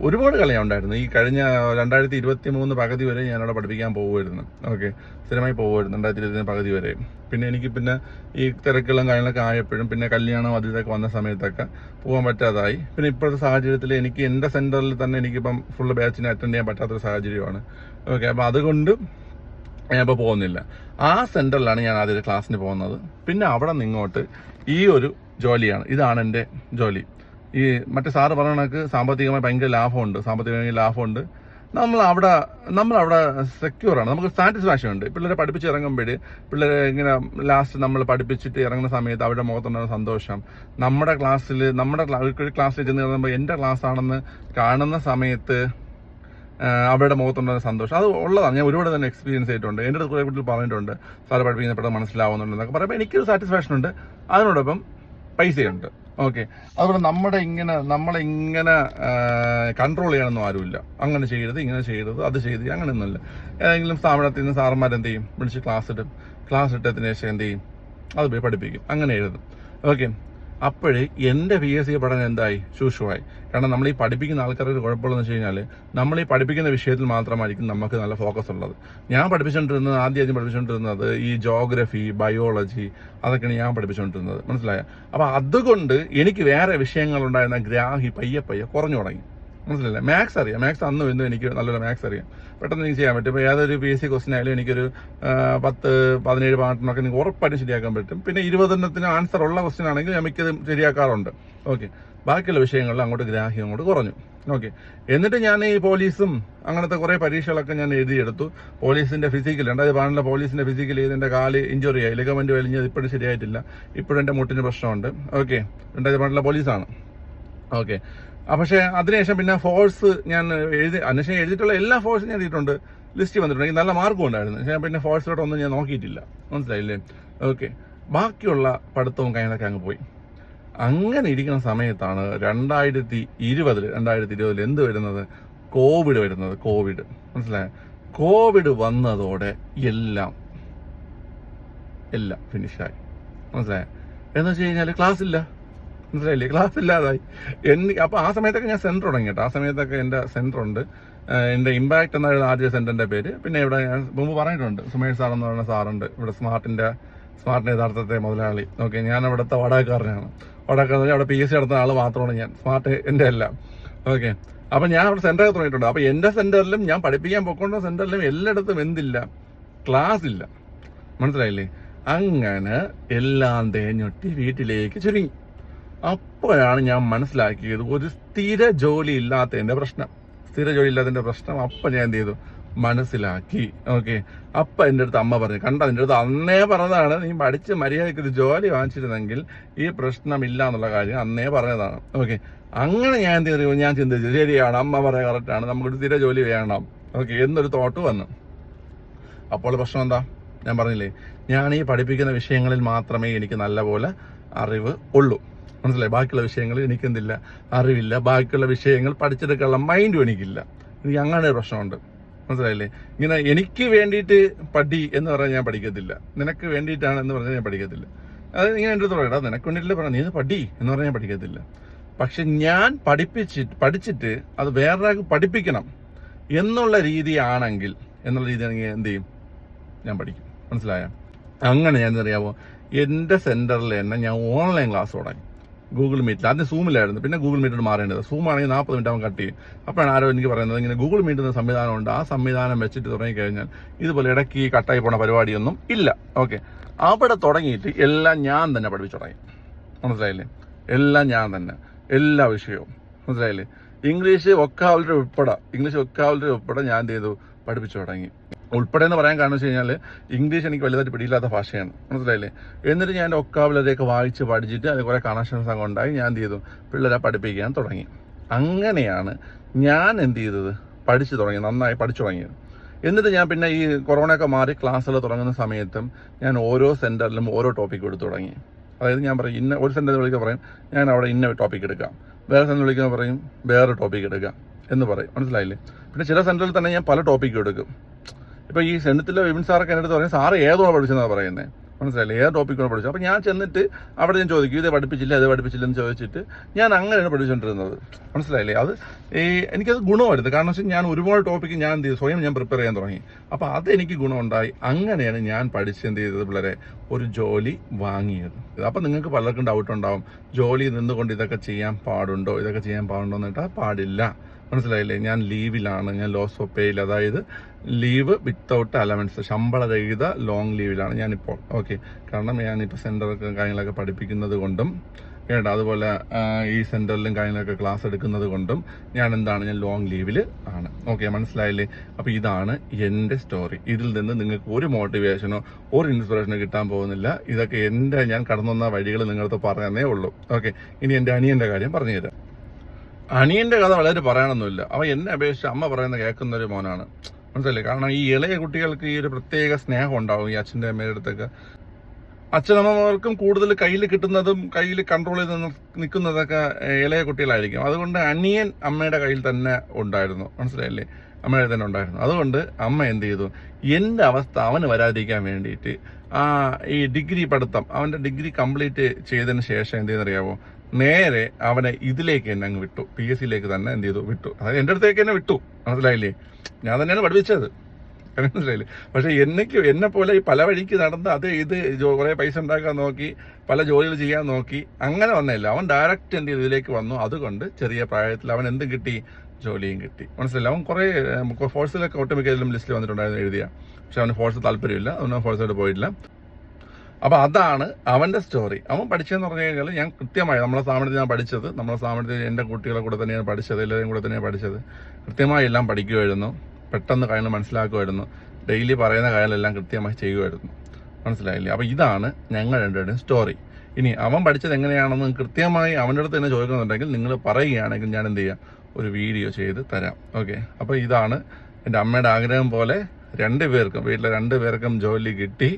ഒരുപാട് കളിയുണ്ടായിരുന്നു ഈ കഴിഞ്ഞ രണ്ടായിരത്തി ഇരുപത്തി മൂന്ന് പകുതി വരെ ഞാനവിടെ പഠിപ്പിക്കാൻ പോകുമായിരുന്നു ഓക്കെ. സ്ഥിരമായി പോകുമായിരുന്നു രണ്ടായിരത്തി ഇരുപത്തി പകുതി വരെ. പിന്നെ എനിക്ക് പിന്നെ ഈ തിരക്കുകളും കാര്യങ്ങളൊക്കെ ആയപ്പോഴും പിന്നെ കല്യാണം അതിലൊക്കെ വന്ന സമയത്തൊക്കെ പോകാൻ പറ്റാതായി. പിന്നെ ഇപ്പോഴത്തെ സാഹചര്യത്തിൽ എനിക്ക് എന്റെ സെന്ററിൽ തന്നെ എനിക്കിപ്പം ഫുൾ ബാച്ചിനെ അറ്റൻഡ് ചെയ്യാൻ പറ്റാത്തൊരു സാഹചര്യമാണ്. ഓക്കെ. അപ്പോൾ അതുകൊണ്ട് ഞാൻ ഇപ്പോൾ പോകുന്നില്ല. ആ സെന്ററിലാണ് ഞാൻ ആദ്യം ക്ലാസ്സിന് പോകുന്നത്. പിന്നെ അവിടെ നിങ്ങോട്ട് ഈ ഒരു ജോലിയാണ്. ഇതാണ് എന്റെ ജോലി. ഈ മറ്റേ സാറ് പറഞ്ഞ കണക്ക് സാമ്പത്തികമായി ഭയങ്കര ലാഭമുണ്ട്. സാമ്പത്തികമായി ലാഭമുണ്ട്. നമ്മൾ അവിടെ നമ്മൾ അവിടെ സെക്യൂർ ആണ്. നമുക്ക് സാറ്റിസ്ഫാക്ഷൻ ഉണ്ട്. പിള്ളേരെ പഠിപ്പിച്ച് ഇറങ്ങുമ്പോൾ പിള്ളേരെ ഇങ്ങനെ ലാസ്റ്റ് നമ്മൾ പഠിപ്പിച്ചിട്ട് ഇറങ്ങുന്ന സമയത്ത് അവരുടെ മുഖത്തുണ്ടാകുന്ന സന്തോഷം. നമ്മുടെ ക്ലാസ്സിൽ നമ്മുടെ ക്ലാസ്സിൽ ചെന്ന് കയറുമ്പോൾ എന്റെ ക്ലാസ് ആണെന്ന് കാണുന്ന സമയത്ത് അവരുടെ മുഖത്തുണ്ടാകുന്ന സന്തോഷം. അത് ഉള്ളതാണ്. ഞാൻ ഒരുപാട് തന്നെ എക്സ്പീരിയൻസ് ആയിട്ടുണ്ട് എന്റെ കുറേ കുട്ടികൾ പറഞ്ഞിട്ടുണ്ട്. സാറ് പഠിപ്പിക്കുന്ന പെട്ടെന്ന് മനസ്സിലാവുന്നുണ്ട് എന്നൊക്കെ പറയുമ്പോൾ എനിക്കൊരു സാറ്റിസ്ഫാക്ഷൻ ഉണ്ട്. അതിനോടൊപ്പം പൈസയുണ്ട്. ഓക്കെ അതുപോലെ നമ്മുടെ ഇങ്ങനെ നമ്മളെ ഇങ്ങനെ കൺട്രോൾ ചെയ്യണമെന്നും ആരുമില്ല. അങ്ങനെ ചെയ്യരുത് ഇങ്ങനെ ചെയ്യരുത് അത് ചെയ്ത് അങ്ങനെയൊന്നുമില്ല ഏതെങ്കിലും സ്ഥാപനത്തിൽ നിന്ന് സാറന്മാർ എന്ത് ചെയ്യും? വിളിച്ച് ക്ലാസ് ഇടും. ക്ലാസ് ഇട്ടതിന് ശേഷം എന്ത് ചെയ്യും? അത് പോയി പഠിപ്പിക്കും. അങ്ങനെ എഴുതും. ഓക്കെ അപ്പോഴേ എന്റെ പി എസ് സി പഠനം എന്തായി? ശൂഷുവായി കാരണം നമ്മൾ ഈ പഠിപ്പിക്കുന്ന ആൾക്കാർക്ക് കുഴപ്പമുള്ളതെന്ന് വെച്ച് കഴിഞ്ഞാൽ നമ്മൾ ഈ പഠിപ്പിക്കുന്ന വിഷയത്തിൽ മാത്രമായിരിക്കും നമുക്ക് നല്ല ഫോക്കസ് ഉള്ളത്. ഞാൻ പഠിപ്പിച്ചുകൊണ്ടിരുന്നത് ആദ്യം ആദ്യം പഠിപ്പിച്ചുകൊണ്ടിരുന്നത് ഈ ജോഗ്രഫി ബയോളജി അതൊക്കെയാണ് ഞാൻ പഠിപ്പിച്ചുകൊണ്ടിരുന്നത്. മനസ്സിലായ? അപ്പോൾ അതുകൊണ്ട് എനിക്ക് വേറെ വിഷയങ്ങളുണ്ടായിരുന്ന ഗ്രാഹി പയ്യെ പയ്യെ കുറഞ്ഞു തുടങ്ങി. മനസ്സിലല്ലേ മാത്സ് അറിയാം. മാത്സ് അന്ന് ഇന്നും എനിക്ക് നല്ലൊരു മാത്സ് അറിയാം. പെട്ടെന്ന് എനിക്ക് ചെയ്യാൻ പറ്റും. ഇപ്പോൾ ഏതൊരു പി എസ് സി ക്വസ്റ്റൻ ആയാലും എനിക്കൊരു പത്ത് പതിനേഴ് പാട്ടിനൊക്കെ എനിക്ക് ഉറപ്പായിട്ടും ശരിയാക്കാൻ പറ്റും. പിന്നെ ഇരുപതെണ്ണത്തിന് ആൻസർ ഉള്ള ക്വസ്റ്റൻ ആണെങ്കിൽ ഞാൻ മിക്കതും ശരിയാക്കാറുണ്ട്. ഓക്കെ ബാക്കിയുള്ള വിഷയങ്ങളിൽ അങ്ങോട്ട് ഗ്രാഹ്യം അങ്ങോട്ട് കുറഞ്ഞു. ഓക്കെ എന്നിട്ട് ഞാൻ ഈ പോലീസും അങ്ങനത്തെ കുറേ പരീക്ഷകളൊക്കെ ഞാൻ എഴുതിയെടുത്തു. പോലീസിന്റെ ഫിസിക്കൽ രണ്ടായിരത്തി പതിനെട്ടിലെ പോലീസിന്റെ ഫിസിക്കൽ ചെയ്ത് കാൽ ഇഞ്ചുറി ആയി. ലിഗമെന്റ് വലിഞ്ഞത് ഇപ്പോഴും ശരിയായിട്ടില്ല. ഇപ്പോഴും എന്റെ മുട്ടിന് പ്രശ്നമുണ്ട്. ഓക്കെ രണ്ടായിരത്തി പതിനെട്ടിലെ പോലീസാണ്. ഓക്കെ. പക്ഷേ അതിനുശേഷം പിന്നെ ഫോഴ്സ് ഞാൻ എഴുതി അതിനുശേഷം എഴുതിയിട്ടുള്ള എല്ലാ ഫോഴ്സും ഞാൻ എഴുതിയിട്ടുണ്ട് ലിസ്റ്റ് വന്നിട്ടുണ്ട്. എനിക്ക് നല്ല മാർക്കും ഉണ്ടായിരുന്നു. പക്ഷേ പിന്നെ ഫോഴ്സിലോട്ടൊന്നും ഞാൻ നോക്കിയിട്ടില്ല. മനസ്സിലായില്ലേ? ഓക്കെ. ബാക്കിയുള്ള പഠിത്തവും കാര്യങ്ങളൊക്കെ അങ്ങ് പോയി. അങ്ങനെ ഇരിക്കുന്ന സമയത്താണ് രണ്ടായിരത്തി ഇരുപതിൽ രണ്ടായിരത്തി ഇരുപതിൽ എന്ത് വരുന്നത്? കോവിഡ് വരുന്നത്. കോവിഡ് മനസ്സിലായ? കോവിഡ് വന്നതോടെ എല്ലാം എല്ലാം ഫിനിഷായി മനസ്സിലായ? എന്ന് വെച്ച് കഴിഞ്ഞാൽ ക്ലാസ് ഇല്ല. മനസ്സിലായില്ലേ? ക്ലാസ് ഇല്ലാതായി. എനിക്ക് അപ്പൊ ആ സമയത്തൊക്കെ ഞാൻ സെന്റർ തുടങ്ങി കേട്ടോ. ആ സമയത്തൊക്കെ എന്റെ സെന്റർ ഉണ്ട്. എന്റെ ഇമ്പാക്ട് എന്നായിരുന്നു ആദ്യ സെന്ററിന്റെ പേര്. പിന്നെ ഇവിടെ ഞാൻ മുമ്പ് പറഞ്ഞിട്ടുണ്ട് സുമേഷ് സാർ എന്ന് പറയുന്ന സാറുണ്ട് ഇവിടെ സ്മാർട്ടിന്റെ സ്മാർട്ടിന്റെ യഥാർത്ഥത്തെ മുതലാളി. ഓക്കെ ഞാൻ അവിടുത്തെ വടകക്കാരനാണ് വടക്കാരൻ അവിടെ പി എസ് സി നടത്തുന്ന ആൾ മാത്രമാണ് ഞാൻ. സ്മാർട്ട് എന്റെ എല്ലാം ഓക്കെ അപ്പൊ ഞാൻ അവിടെ സെന്റർ തുടങ്ങിയിട്ടുണ്ട്. അപ്പൊ എന്റെ സെന്ററിലും ഞാൻ പഠിപ്പിക്കാൻ പോയിക്കൊണ്ട സെന്ററിലും എല്ലായിടത്തും എന്തില്ല? ക്ലാസ് ഇല്ല. മനസ്സിലായില്ലേ? അങ്ങനെ എല്ലാം തേഞ്ഞൊട്ടി വീട്ടിലേക്ക് ചുരുങ്ങി. അപ്പോഴാണ് ഞാൻ മനസ്സിലാക്കിയത് ഒരു സ്ഥിര ജോലി ഇല്ലാത്തതിന്റെ പ്രശ്നം. സ്ഥിര ജോലി ഇല്ലാത്തതിന്റെ പ്രശ്നം. അപ്പൊ ഞാൻ എന്ത് ചെയ്തു മനസ്സിലാക്കി. ഓക്കെ. അപ്പൊ എന്റെ അടുത്ത് അമ്മ പറഞ്ഞു കണ്ട എന്റെ അടുത്ത് അന്നേ പറഞ്ഞതാണ് നീ പഠിച്ച് മര്യാദയ്ക്ക് ഒരു ജോലി വാങ്ങിച്ചിരുന്നെങ്കിൽ ഈ പ്രശ്നമില്ല എന്നുള്ള കാര്യം അന്നേ പറഞ്ഞതാണ്. ഓക്കെ. അങ്ങനെ ഞാൻ എന്ത് ചെയ്തു? ഞാൻ ചിന്തിച്ചു ശരിയാണ് അമ്മ പറയാൻ കറക്റ്റാണ് നമുക്കൊരു സ്ഥിര ജോലി വേണം. ഓക്കെ. എന്നൊരു തോട്ട് വന്നു. അപ്പോൾ പ്രശ്നം എന്താ? ഞാൻ പറഞ്ഞില്ലേ ഞാൻ ഈ പഠിപ്പിക്കുന്ന വിഷയങ്ങളിൽ മാത്രമേ എനിക്ക് നല്ലപോലെ അറിവ് ഉള്ളൂ. മനസ്സിലായി? ബാക്കിയുള്ള വിഷയങ്ങളിൽ എനിക്കെന്തില്ല? അറിവില്ല. ബാക്കിയുള്ള വിഷയങ്ങൾ പഠിച്ചെടുക്കാനുള്ള മൈൻഡും എനിക്കില്ല. എനിക്ക് അങ്ങനെ ഒരു പ്രശ്നമുണ്ട്. മനസ്സിലായില്ലേ? ഇങ്ങനെ എനിക്ക് വേണ്ടിയിട്ട് പഠി എന്ന് പറഞ്ഞാൽ ഞാൻ പഠിക്കത്തില്ല. നിനക്ക് വേണ്ടിയിട്ടാണ് എന്ന് പറഞ്ഞാൽ ഞാൻ പഠിക്കത്തില്ല. അത് ഇങ്ങനെ എന്റെ പറയടാ നിനക്ക് വേണ്ടിയിട്ടില്ല പറഞ്ഞു നീ പഠി എന്ന് പറഞ്ഞാൽ ഞാൻ പഠിക്കത്തില്ല. പക്ഷെ ഞാൻ പഠിപ്പിച്ചിട്ട് പഠിച്ചിട്ട് അത് വേറൊരാൾക്ക് പഠിപ്പിക്കണം എന്നുള്ള രീതിയാണെങ്കിൽ എന്നുള്ള രീതിയാണെങ്കിൽ എന്ത് ചെയ്യും? ഞാൻ പഠിക്കും. മനസ്സിലായ? അങ്ങനെ ഞാൻ അറിയാമോ എന്റെ സെന്ററിൽ തന്നെ ഞാൻ ഓൺലൈൻ ക്ലാസ് തുടങ്ങി. ഗൂഗിൾ മീറ്റിൽ. ആദ്യം സൂമിലായിരുന്നു പിന്നെ ഗൂഗിൾ മീറ്റിൽ മാറേണ്ടത്. സൂം ആണെങ്കിൽ നാൽപ്പത് മിനിറ്റ് അവൻ കട്ട് ചെയ്യും. അപ്പോഴാണ് ആരോ എനിക്ക് പറയുന്നത് ഇങ്ങനെ ഗൂഗിൾ മീറ്റ് എന്ന സംവിധാനമുണ്ട് ആ സംവിധാനം വെച്ചിട്ട് തുടങ്ങിക്കഴിഞ്ഞാൽ ഇതുപോലെ ഇടയ്ക്ക് കട്ടായി പോണ പരിപാടിയൊന്നും ഇല്ല. ഓക്കെ അവിടെ തുടങ്ങിയിട്ട് എല്ലാം ഞാൻ തന്നെ പഠിപ്പിച്ചു തുടങ്ങി. മനസ്സിലായില്ലേ? എല്ലാം ഞാൻ തന്നെ. എല്ലാ വിഷയവും. മനസ്സിലായില്ലേ? ഇംഗ്ലീഷ് ഒക്കാവലറി ഉൾപ്പെടെ. ഇംഗ്ലീഷ് ഒക്കാവലറി ഉൾപ്പെടെ ഞാൻ എന്ത് ചെയ്തു? പഠിപ്പിച്ചു തുടങ്ങി. ഉൾപ്പെടെ എന്ന് പറയാൻ കാരണം വെച്ച് കഴിഞ്ഞാൽ ഇംഗ്ലീഷ് എനിക്ക് വലുതായിട്ട് പിടിയില്ലാത്ത ഭാഷയാണ്. മനസ്സിലായില്ലേ? എന്നിട്ട് ഞാൻ എന്റെ ഒക്കാവലറിയൊക്കെ വായിച്ച് പഠിച്ചിട്ട് അത് കുറേ കണക്ഷൻസ് അങ്ങ് ഉണ്ടായി. ഞാൻ എന്ത് ചെയ്തു? പിള്ളേരെ പഠിപ്പിക്കാൻ തുടങ്ങി. അങ്ങനെയാണ് ഞാൻ എന്ത് ചെയ്തത്? പഠിച്ചു തുടങ്ങി. നന്നായി പഠിച്ചു തുടങ്ങിയത് എന്നിട്ട് ഞാൻ പിന്നെ ഈ കൊറോണ ഒക്കെ മാറി ക്ലാസ്സുകൾ തുടങ്ങുന്ന സമയത്തും ഞാൻ ഓരോ സെന്ററിലും ഓരോ ടോപ്പിക് എടുത്തു തുടങ്ങി. അതായത് ഞാൻ പറയും ഇന്ന ഒരു സെന്ററിൽ വിളിക്കാൻ പറയും ഞാൻ അവിടെ ഇന്ന ടോപ്പിക് എടുക്കാം. വേറെ സെന്ററിൽ വിളിക്കാൻ പറയും വേറെ ടോപ്പിക് എടുക്കാം. എന്ന് പറയും. മനസ്സിലായില്ലേ? പിന്നെ ചില സെന്ററിൽ തന്നെ ഞാൻ പല ടോപ്പിക്കും എടുക്കും. ഇപ്പൊ ഈ സെനറ്റിലെ വിപിൻ സാറൊക്കെ എന്റെ അടുത്ത് പറയും സാറ് ഏതോ പഠിച്ചെന്നാണ് പറയുന്നത് മനസ്സിലായില്ലേ? ഏത് ടോപ്പിക്കാണ് പഠിച്ചത്? അപ്പോൾ ഞാൻ ചെന്നിട്ട് അവിടെ ഞാൻ ചോദിക്കും ഇത് പഠിപ്പിച്ചില്ല ഇത് പഠിപ്പിച്ചില്ല എന്ന് ചോദിച്ചിട്ട് ഞാൻ അങ്ങനെയാണ് പഠിച്ചുകൊണ്ടിരുന്നത് മനസ്സിലായില്ലേ? അത് ഈ എനിക്കത് ഗുണമായിരുന്നു. കാരണം വെച്ചാൽ ഞാൻ ഒരുപാട് ടോപ്പിക്ക് ഞാൻ എന്ത് ചെയ്തു? സ്വയം ഞാൻ പ്രിപ്പയർ ചെയ്യാൻ തുടങ്ങി. അപ്പോൾ അത് എനിക്ക് ഗുണമുണ്ടായി. അങ്ങനെയാണ് ഞാൻ പഠിച്ച് എന്ത് ചെയ്തത് പിള്ളേരെ? ഒരു ജോലി വാങ്ങിയത്. അപ്പോൾ നിങ്ങൾക്ക് പലർക്കും ഡൗട്ട് ഉണ്ടാവും. ജോലി നിന്നുകൊണ്ട് ഇതൊക്കെ ചെയ്യാൻ പാടുണ്ടോ? ഇതൊക്കെ ചെയ്യാൻ പാടുണ്ടോ എന്നിട്ട് പാടില്ല. മനസ്സിലായില്ലേ? ഞാൻ ലീവിലാണ് ഞാൻ ലോസ് ഓഫ് പേയിൽ അതായത് ലീവ് വിത്തൗട്ട് അലവൻസ്. ശമ്പള രഹിത ലോങ് ലീവിലാണ് ഞാനിപ്പോൾ. ഓക്കെ. കാരണം ഞാനിപ്പോൾ സെന്ററൊക്കെ കാര്യങ്ങളൊക്കെ പഠിപ്പിക്കുന്നത് കൊണ്ടും കേട്ടോ? അതുപോലെ ഈ സെന്ററിലും കാര്യങ്ങളൊക്കെ ക്ലാസ് എടുക്കുന്നത് കൊണ്ടും ഞാൻ എന്താണ് ഞാൻ ലോങ് ലീവിൽ ആണ്. ഓക്കെ മനസ്സിലായില്ലേ? അപ്പോൾ ഇതാണ് എന്റെ സ്റ്റോറി. ഇതിൽ നിന്ന് നിങ്ങൾക്ക് ഒരു മോട്ടിവേഷനോ ഒരു ഇൻസ്പിറേഷനോ കിട്ടാൻ പോകുന്നില്ല. ഇതൊക്കെ എന്റെ ഞാൻ കടന്നു വന്ന വഴികൾ നിങ്ങളടുത്ത് പറഞ്ഞതേ ഉള്ളൂ. ഓക്കെ. ഇനി എന്റെ അനിയന്റെ കാര്യം പറഞ്ഞുതരാം അനിയന്റെ കഥ വളരെ പറയാനൊന്നുമില്ല. അവൻ എന്നെ അപേക്ഷിച്ച് അമ്മ പറയുന്ന കേൾക്കുന്ന ഒരു മോനാണ്. മനസ്സിലല്ലേ കാരണം ഈ ഇളയ കുട്ടികൾക്ക് ഈ ഒരു പ്രത്യേക സ്നേഹം ഉണ്ടാവും ഈ അച്ഛന്റെ അമ്മയുടെ അടുത്തൊക്കെ. അച്ഛനമ്മമാർക്കും കൂടുതൽ കയ്യിൽ കിട്ടുന്നതും കയ്യിൽ കൺട്രോൾ ചെയ്ത് നിൽക്കുന്നതൊക്കെ ഇളയ കുട്ടികളായിരിക്കും. അതുകൊണ്ട് അനിയൻ അമ്മയുടെ കയ്യിൽ തന്നെ ഉണ്ടായിരുന്നു. മനസ്സിലായില്ലേ? അമ്മയുടെ തന്നെ ഉണ്ടായിരുന്നു. അതുകൊണ്ട് അമ്മ എന്ത് ചെയ്തു? എന്റെ അവസ്ഥ അവന് വരാതിരിക്കാൻ വേണ്ടിയിട്ട് ആ ഈ ഡിഗ്രി പഠിത്തം അവന്റെ ഡിഗ്രി കംപ്ലീറ്റ് ചെയ്തതിന് ശേഷം എന്ത് ചെയ്യുന്നറിയാമോ നേരെ അവനെ ഇതിലേക്ക് തന്നെ അങ്ങ് വിട്ടു. പി എസ് സിയിലേക്ക് തന്നെ എന്ത് ചെയ്തു? വിട്ടു. അതായത് എന്റെ അടുത്തേക്ക് തന്നെ വിട്ടു. മനസ്സിലായില്ലേ? ഞാൻ തന്നെയാണ് പഠിപ്പിച്ചത്. മനസ്സിലായില്ലേ? പക്ഷെ എന്നേക്ക് എന്നെ പോലെ ഈ പല വഴിക്ക് നടന്ന് അത് ഇത് കുറേ പൈസ ഉണ്ടാക്കാൻ നോക്കി പല ജോലികൾ ചെയ്യാൻ നോക്കി അങ്ങനെ വന്നില്ല അവൻ ഡയറക്റ്റ് ചെയ്തു? ഇതിലേക്ക് വന്നു. അതുകൊണ്ട് ചെറിയ പ്രായത്തിൽ അവൻ എന്തും കിട്ടി? ജോലിയും കിട്ടി. മനസ്സിലായി അവൻ കുറേ ഫോഴ്സിലൊക്കെ ഒട്ടുമിക്കതിലും ലിസ്റ്റിൽ വന്നിട്ടുണ്ടായിരുന്നു എഴുതിയ. പക്ഷെ അവന് ഫോഴ്സ് താല്പര്യമില്ല. അവന് ഫോഴ്സായിട്ട് പോയിട്ടില്ല. അപ്പൊ അതാണ് അവന്റെ സ്റ്റോറി അവൻ പഠിച്ചതെന്ന് പറഞ്ഞു കഴിഞ്ഞാൽ ഞാൻ കൃത്യമായി നമ്മളെ സാമ്പത്തിൽ ഞാൻ പഠിച്ചത് നമ്മളെ സാമ്പത്തിൽ എന്റെ കുട്ടികളെ കൂടെ തന്നെയാണ് പഠിച്ചത് എല്ലാവരും കൂടെ തന്നെയാണ് പഠിച്ചത്. കൃത്യമായി എല്ലാം പഠിക്കുമായിരുന്നു. പെട്ടെന്ന് കാര്യങ്ങൾ മനസ്സിലാക്കുമായിരുന്നു. ഡെയിലി പറയുന്ന കാര്യങ്ങളെല്ലാം കൃത്യമായി ചെയ്യുമായിരുന്നു. മനസ്സിലായില്ലേ? അപ്പൊ ഇതാണ് ഞങ്ങൾ രണ്ടുപേരുടെയും സ്റ്റോറി ഇനി അവൻ പഠിച്ചത് എങ്ങനെയാണെന്ന് കൃത്യമായി അവന്റെ അടുത്ത് തന്നെ ചോദിക്കുന്നുണ്ടെങ്കിൽ നിങ്ങൾ പറയുകയാണെങ്കിൽ ഞാൻ എന്ത് ചെയ്യാം? ഒരു വീഡിയോ ചെയ്ത് തരാം. ഓക്കെ അപ്പോൾ ഇതാണ് എന്റെ അമ്മയുടെ ആഗ്രഹം പോലെ രണ്ട് പേർക്കും വീട്ടിലെ രണ്ട് പേർക്കും ജോലി കിട്ടി.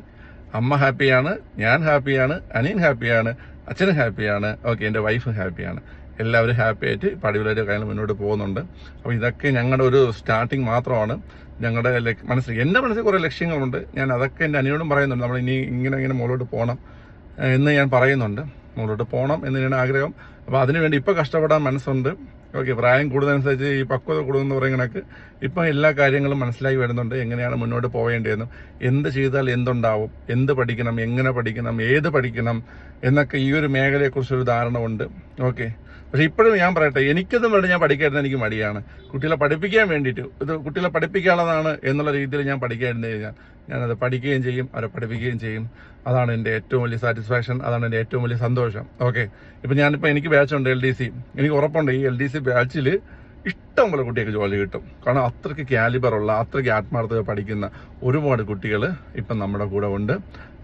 അമ്മ ഹാപ്പിയാണ് ഞാൻ ഹാപ്പിയാണ് അനിയൻ ഹാപ്പിയാണ് അച്ഛനും ഹാപ്പിയാണ് ഓക്കെ എന്റെ വൈഫ് ഹാപ്പിയാണ്. എല്ലാവരും ഹാപ്പി ആയിട്ട് പടിവിലൊരു കാര്യങ്ങൾ മുന്നോട്ട് പോകുന്നുണ്ട്. അപ്പോൾ ഇതൊക്കെ ഞങ്ങളുടെ ഒരു സ്റ്റാർട്ടിങ് മാത്രമാണ്. ഞങ്ങളുടെ മനസ്സിൽ എന്റെ മനസ്സിൽ കുറേ ലക്ഷ്യങ്ങളുണ്ട്. ഞാൻ അതൊക്കെ എന്റെ അനിയോടും പറയുന്നുണ്ട്. നമ്മൾ ഇനി ഇങ്ങനെ ഇങ്ങനെ മുകളിലോട്ട് പോകണം എന്ന് ഞാൻ പറയുന്നുണ്ട്. മുകളിലോട്ട് പോകണം എന്നതിനാണ് ആഗ്രഹം. അപ്പോൾ അതിനുവേണ്ടി ഇപ്പോൾ കഷ്ടപ്പെടാൻ മനസ്സുണ്ട്. ഓക്കെ പ്രായം കൂടുന്നതനുസരിച്ച് ഈ പക്വത കൂടുമെന്ന് പറയുന്ന കണക്ക് ഇപ്പം എല്ലാ കാര്യങ്ങളും മനസ്സിലായി വരുന്നുണ്ട്. എങ്ങനെയാണ് മുന്നോട്ട് പോവേണ്ടതെന്നും എന്ത് ചെയ്താൽ എന്തുണ്ടാവും എന്ത് പഠിക്കണം എങ്ങനെ പഠിക്കണം ഏത് പഠിക്കണം എന്നൊക്കെ ഈ ഒരു മേഖലയെക്കുറിച്ചൊരു ധാരണ ഉണ്ട്. ഓക്കെ. പക്ഷെ ഇപ്പോഴും ഞാൻ പറയട്ടെ എനിക്കൊന്നും വേണ്ട ഞാൻ പഠിക്കായിരുന്നു എനിക്ക് മടിയാണ്. കുട്ടികളെ പഠിപ്പിക്കാൻ വേണ്ടിയിട്ട് ഇത് കുട്ടികളെ പഠിപ്പിക്കാനുള്ളതാണ് എന്നുള്ള രീതിയിൽ ഞാൻ പഠിക്കായിരുന്നു കഴിഞ്ഞാൽ ഞാനത് പഠിക്കുകയും ചെയ്യും അവരെ പഠിപ്പിക്കുകയും ചെയ്യും. അതാണ് എന്റെ ഏറ്റവും വലിയ സാറ്റിസ്ഫാക്ഷൻ അതാണ് എന്റെ ഏറ്റവും വലിയ സന്തോഷം. ഓക്കെ ഇപ്പം ഞാനിപ്പോൾ എനിക്ക് ബാച്ചുണ്ട് എൽ ഡി സി എനിക്ക് ഉറപ്പുണ്ട് ഈ എൽ ഡി സി ബാച്ചിൽ ഇഷ്ടം പോലെ കുട്ടികൾക്ക് ജോലി കിട്ടും. കാരണം അത്രയ്ക്ക് കാലിബറുള്ള അത്രയ്ക്ക് ആത്മാർത്ഥത പഠിക്കുന്ന ഒരുപാട് കുട്ടികൾ ഇപ്പം നമ്മുടെ കൂടെ ഉണ്ട്.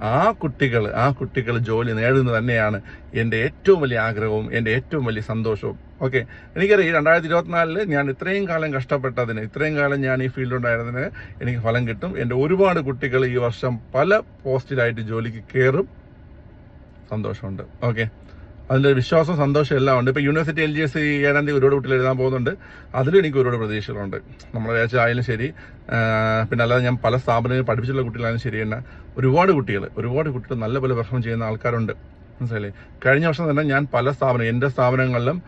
ആ കുട്ടികൾ ആ കുട്ടികൾ ജോലി നേടുന്നത് തന്നെയാണ് എന്റെ ഏറ്റവും വലിയ ആഗ്രഹവും എന്റെ ഏറ്റവും വലിയ സന്തോഷവും. ഓക്കെ? എനിക്കറിയാം ഈ രണ്ടായിരത്തി ഇരുപത്തിനാലിൽ ഞാൻ ഇത്രയും കാലം കഷ്ടപ്പെട്ടതിന് ഇത്രയും കാലം ഞാൻ ഈ ഫീൽഡിലുണ്ടായിരുന്നതിന് എനിക്ക് ഫലം കിട്ടും. എന്റെ ഒരുപാട് കുട്ടികൾ ഈ വർഷം പല പോസ്റ്റിലായിട്ട് ജോലിക്ക് കയറും. സന്തോഷമുണ്ട്. ഓക്കെ? അതിന്റെ വിശ്വാസം സന്തോഷം എല്ലാം ഉണ്ട്. ഇപ്പോൾ യൂണിവേഴ്സിറ്റി എൽ ജി എസ് ഏഴാം തീയതി ഒരുപാട് കുട്ടികൾ എഴുതാൻ പോകുന്നുണ്ട്. അതിലും എനിക്ക് ഒരുപാട് പ്രതീക്ഷകളുണ്ട്. നമ്മൾ വിചാരിച്ചായാലും ശരി. പിന്നെ അല്ലാതെ ഞാൻ പല സ്ഥാപനങ്ങളിൽ പഠിപ്പിച്ചുള്ള കുട്ടികളായാലും ശരി തന്നെ. ഒരുപാട് കുട്ടികൾ ഒരുപാട് കുട്ടികൾ നല്ല പോലെ പെർഫോം ചെയ്യുന്ന ആൾക്കാരുണ്ട്. മനസ്സിലായി കഴിഞ്ഞ വർഷം തന്നെ ഞാൻ പല സ്ഥാപനം എന്റെ സ്ഥാപനങ്ങളിലും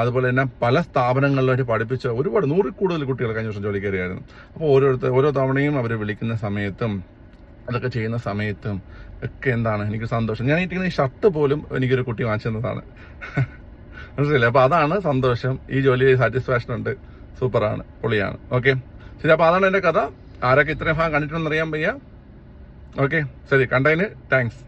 അതുപോലെ തന്നെ പല സ്ഥാപനങ്ങളിലായിട്ട് പഠിപ്പിച്ച ഒരുപാട് നൂറിൽ കൂടുതൽ കുട്ടികൾ കഴിഞ്ഞ വർഷം ജോലി കയറിയായിരുന്നു. അപ്പോൾ ഓരോരുത്തർ ഓരോ തവണയും അവർ വിളിക്കുന്ന സമയത്തും അതൊക്കെ ചെയ്യുന്ന സമയത്തും ഒക്കെ എന്താണ്? എനിക്ക് സന്തോഷം. ഞാൻ ഇട്ടിരിക്കുന്ന ഈ ഷർട്ട് പോലും എനിക്കൊരു കുട്ടി വാങ്ങിച്ചു തന്നതാണ് മനസ്സിലായില്ലേ? അപ്പോൾ അതാണ് സന്തോഷം. ഈ ജോലി സാറ്റിസ്ഫാക്ഷൻ ഉണ്ട്. സൂപ്പറാണ്. പൊളിയാണ്. ഓക്കെ ശരി അപ്പോൾ അതാണ് എന്റെ കഥ. ആരൊക്കെ ഇത്രയും ഭാഗം കണ്ടിട്ടുണ്ടെന്ന് അറിയാൻ വയ്യ. ഓക്കെ ശരി കണ്ടതിന് താങ്ക്സ്